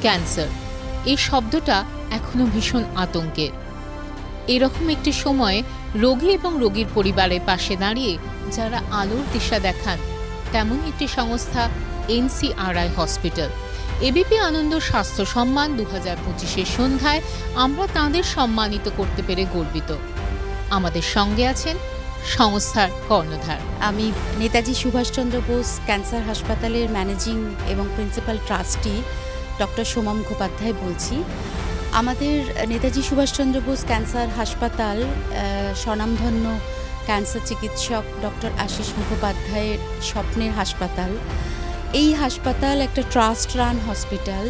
Cancer. এই শব্দটা এখনও ভীষণ আতঙ্কের এরকম একটি সময়ে রোগী এবং রোগীর পরিবারের পাশে দাঁড়িয়ে যারা আলোর দিশা দেখান, তেমন একটি সংস্থা এনসিআরআই হসপিটাল। এবিপি আনন্দ স্বাস্থ্য সম্মান দু হাজার পঁচিশের সন্ধ্যায় আমরা তাঁদের সম্মানিত করতে পেরে গর্বিত। আমাদের সঙ্গে আছেন সংস্থার কর্ণধার। আমি নেতাজি সুভাষচন্দ্র বোস, ক্যান্সার হাসপাতালের ম্যানেজিং এবং principal trustee doctor Soma Mukhopadhyay বলছি। আমাদের নেতাজি সুভাষচন্দ্র বোস ক্যান্সার হাসপাতাল স্বনামধন্য ক্যান্সার চিকিৎসক ডক্টর আশিস মুখোপাধ্যায়ের স্বপ্নের হাসপাতাল। এই হাসপাতাল একটা ট্রাস্ট রান হসপিটাল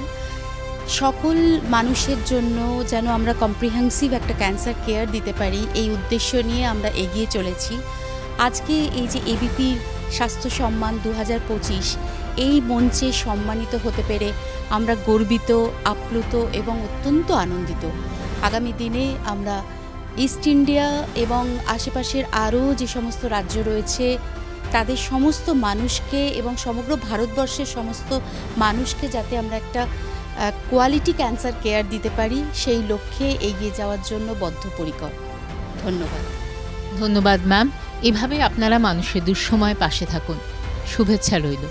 সকল মানুষের জন্য যেন আমরা কম্প্রিহেন্সিভ একটা ক্যান্সার কেয়ার দিতে পারি, এই উদ্দেশ্য নিয়ে আমরা এগিয়ে চলেছি। আজকে এই যে এবিপি স্বাস্থ্য সম্মান দু এই মঞ্চে সম্মানিত হতে পেরে আমরা গর্বিত, আপ্লুত এবং অত্যন্ত আনন্দিত। আগামী দিনে আমরা ইস্ট ইন্ডিয়া এবং আশেপাশের আরও যে সমস্ত রাজ্য রয়েছে, তাদের সমস্ত মানুষকে এবং সমগ্র ভারতবর্ষের সমস্ত মানুষকে যাতে আমরা একটা কোয়ালিটি ক্যান্সার কেয়ার দিতে পারি, সেই লক্ষ্যে এগিয়ে যাওয়ার জন্য বদ্ধপরিকর। ধন্যবাদ। ধন্যবাদ ম্যাম এভাবে আপনারা মানুষের দুঃসময় পাশে থাকুন। শুভেচ্ছা রইল।